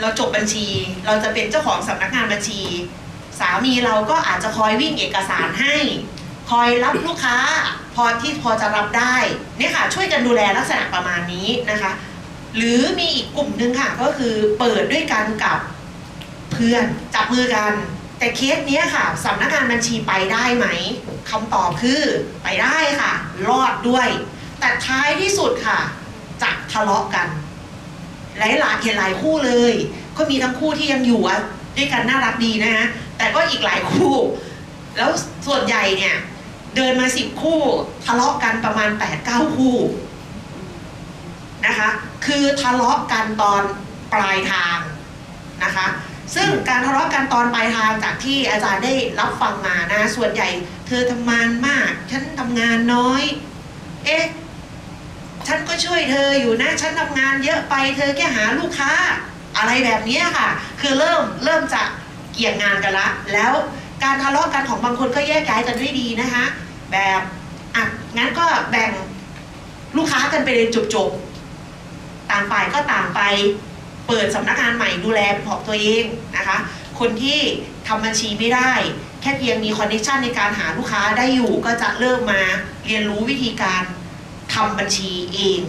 เราจบบัญชี เราจะเป็นเจ้าของสำนักงานบัญชี สามีเราก็อาจจะคอยวิ่งเอกสารให้ คอยรับลูกค้า พอที่พอจะรับได้เนี่ยค่ะช่วยกันดูแลลักษณะประมาณนี้นะคะ หรือมีอีกกลุ่มหนึ่งค่ะก็คือเปิดด้วยกันกับเพื่อนจับมือกัน แต่เคสเนี้ยค่ะสำนักงานบัญชีไปได้ไหมคำตอบคือไปได้ค่ะ รอดด้วย แต่ท้ายที่สุดค่ะจะทะเลาะกัน หลายหลายเห็นหลายคู่เลย ก็มีทั้งคู่ที่ยังอยู่ด้วยกันน่ารักดีนะฮะแต่ก็อีกหลายคู่ แล้วส่วนใหญ่เนี่ย เดินมาสิบคู่ทะเลาะกันประมาณ8ปดเก้าคู่นะคะคือทะเลาะกันตอนปลายทางนะคะซึ่งการทะเลาะกันตอนปลายทางจากที่อาจารย์ได้รับฟังมานะ ส่วนใหญ่ เธอทำงานมาก ฉันทำงานน้อย เอ๊ะ ช่วยเธออยู่นะฉันทำงานเยอะไปเธอแค่หาลูกค้า อะไรแบบนี้ค่ะ คือเริ่มเริ่มจะเกี่ยงงานกันละ แล้วการทะเลาะกันของบางคนก็แยกย้ายกันด้วยดีนะคะ แบบอะงั้นก็แบ่งลูกค้ากันไปเลยจบๆต่างฝ่ายก็ต่างไปเปิดสำนักงานใหม่ดูแลเป็นของตัวเองนะคะ คนที่ทำบัญชีไม่ได้ แค่เพียงมีคอนเนคชันในการหาลูกค้าได้อยู่ก็จะเริ่มมาเรียนรู้วิธีการ ทำบัญชีเอง